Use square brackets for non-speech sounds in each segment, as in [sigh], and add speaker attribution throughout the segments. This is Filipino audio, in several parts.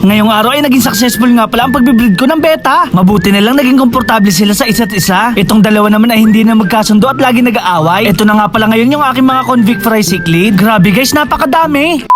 Speaker 1: Ngayong araw ay naging successful nga pala ang pagbibreed ko ng beta. Mabuti na lang naging komportable sila sa isa't isa. Itong dalawa naman ay hindi na magkasundo at lagi nag-aaway. Ito na nga pala ngayon yung aking mga convict fry sick lead. Grabe guys, napakadami.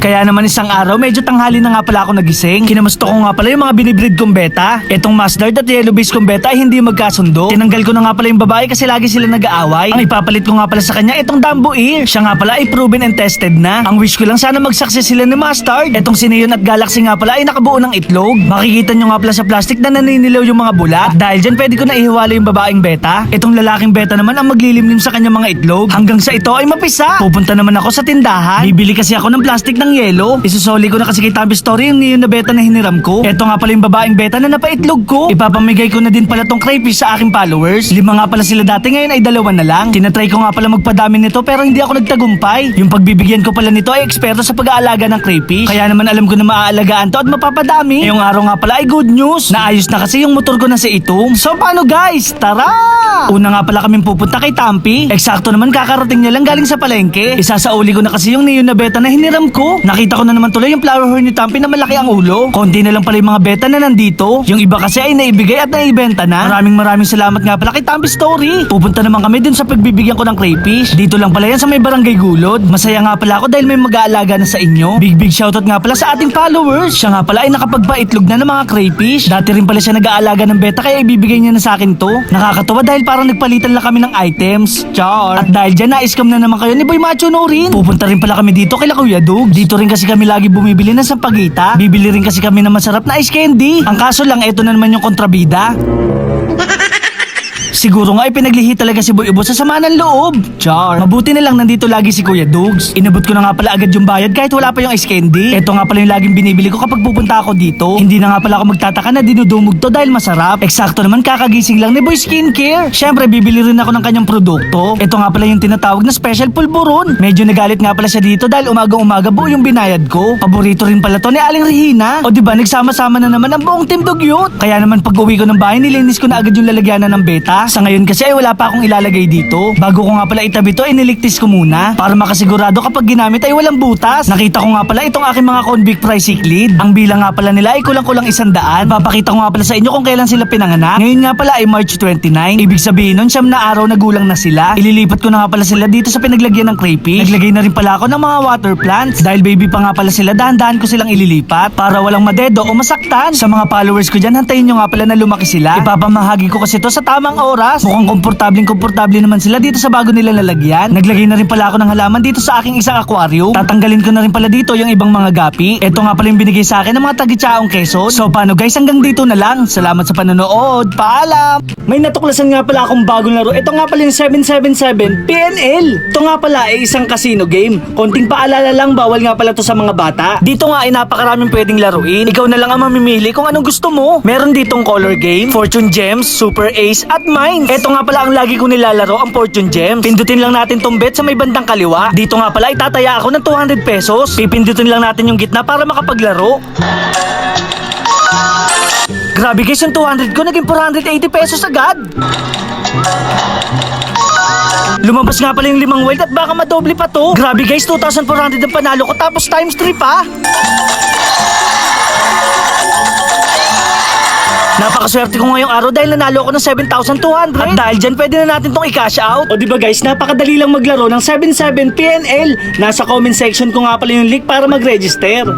Speaker 1: Kaya naman isang araw, medyo tanghali na nga pala ako nagising. Kinamusta ko nga pala yung mga binibreed kong beta. Itong mustard at yellow base kong beta ay hindi magkasundo. Tinanggal ko na nga pala yung babae kasi lagi sila nag-aaway. Ang ipapalit ko nga pala sa kanya, itong Dumbo Ear. Siya nga pala ay proven and tested na. Ang wish ko lang sana mag-success sila ni mustard. Itong Sineon at Galaxy nga pala ay nakabuo ng itlog. Makikita nyo nga pala sa plastic na naninilaw yung mga bula. At dahil dyan, pwede ko na ihiwala yung babaeng beta. Itong lalaking beta naman ang maglilimlim sa kanyang mga itlog. Hanggang sa ito ay mapisa. Pupunta naman ako sa tindahan. Bibili kasi ako ng plastic ng yelo. Isusoli ko na kasi kay Tambi Story yung neon na beta na hiniram ko. Ito nga pala yung babaeng beta na napaitlog ko. Ipapamigay ko na din pala tong crayfish sa aking followers. Lima nga pala sila dati ngayon ay dalawa na lang. Tinatry ko nga pala magpadami nito pero hindi ako nagtagumpay. Yung pagbibigyan ko pala nito ay eksperto sa pag-aalaga ng crayfish. Kaya naman alam ko na maaalagaan to at mapapadami. Ngayong araw nga pala ay good news. Naayos na kasi yung motor ko na si Itom. So paano guys? Tara! Una nga pala kaming pupunta kay Tampi. Eksakto naman kakarating niya lang galing sa palengke. Isasauli ko na kasi yung neon na beta na hiniram ko. Nakita ko na naman tuloy yung flower horn ni Tampi na malaki ang ulo. Konti na lang pala yung mga beta na nandito. Yung iba kasi ay naibigay at naibenta na. Maraming maraming salamat nga pala kay Tampi Story. Pupunta naman kami dun sa pagbibigyan ko ng crayfish. Dito lang pala yan sa may barangay gulod. Masaya nga pala ako dahil may mag-aalaga na sa inyo. Big big shoutout nga pala sa ating followers. Siya nga pala ay nakapagpaitlog na ng mga crayfish. Dati rin pala siya nag-aalaga ng beta kaya ibibigay niya na sa akin to. Nakakatuwa dahil parang nagpalitan lang kami ng items. Char. At dahil dyan na-scam na naman kayo ni Boy Macho no rin. Pupunta rin pala kami dito kay Kuya Dug. Dito rin kasi kami lagi bumibili ng sampagita. Bibili rin kasi kami ng masarap na ice candy. Ang kaso lang, eto na naman yung kontrabida. [laughs] Siguro nga ay pinaglihi talaga si Boy Ubo sa sama ng loob. Char. Mabuti na lang nandito lagi si Kuya Dugs. Inabot ko na nga pala agad yung bayad kahit wala pa yung ice candy. Ito nga pala yung laging binibili ko kapag pupunta ako dito. Hindi na nga pala ako magtataka na dinudumog to dahil masarap. Eksakto naman kakagising lang ni Boy Skincare. Siyempre bibili rin ako ng kanyang produkto. Ito nga pala yung tinatawag na special pulburon. Medyo nagalit nga pala siya dito dahil umagang-umaga buo yung binayad ko. Paborito rin pala to ni Aling Regina. O di ba nagsama-sama na naman ang buong team Dugyot. Kaya naman pag uwi ko ng bahay nilinis ko na agad yung lalagyanan ng beta. Sa ngayon kasi ay wala pa akong ilalagay dito. Bago ko nga pala itabi to, iniligtis ko muna. Para makasigurado kapag ginamit ay walang butas. Nakita ko nga pala itong aking mga convict lead. Ang bilang nga pala nila ay kulang-kulang isandaan. Papakita ko nga pala sa inyo kung kailan sila pinanganak. Ngayon nga pala ay March 29. Ibig sabihin nun, siyam na araw na gulang na sila. Ililipat ko na nga pala sila dito sa pinaglagyan ng crayfish. Naglagay na rin pala ako ng mga water plants. Dahil baby pa nga pala sila, dahan-dahan ko silang ililipat. Para walang madedo o masaktan. Sa mga followers ko dyan, hantayin nyo nga pala na lumaki sila. Ipapamahagi ko kasi to sa tamang oras. Mukhang komportabling komportable naman sila dito sa bago nila lalagyan. Naglagay na rin pala ako ng halaman dito sa aking isang aquarium. Tatanggalin ko na rin pala dito yung ibang mga gapi. Ito nga pala yung binigay sa akin ng mga tagitsaong Quezon. So paano guys, hanggang dito na lang. Salamat sa panonood. Paalam! May natuklasan nga pala akong bagong laro. Ito nga pala yung 777 PNL. Ito nga pala ay isang casino game. Konting paalala lang, bawal nga pala to sa mga bata. Dito nga ay napakaraming pwedeng laruin. Ikaw na lang ang mamimili kung anong gusto mo. Meron ditong color game, fortune gems, super ace, at mines. Ito nga pala ang lagi ko nilalaro, ang fortune gems. Pindutin lang natin tong bet sa may bandang kaliwa. Dito nga pala itataya ako ng 200 pesos. Pipindutin lang natin yung gitna para makapaglaro. Grabe guys, yung 200 ko naging 480 pesos agad. Lumabas nga pala yung limang wild at baka madoble pa to. Grabe guys, 2,400 ang panalo ko tapos times 3 pa. Napakaswerte ko ngayong araw dahil nanalo ako ng 7,200. At dahil dyan, pwede na natin tong i-cash out. O di ba guys, napakadali lang maglaro ng 77 PNL. Nasa comment section ko nga pala yung link para mag-register.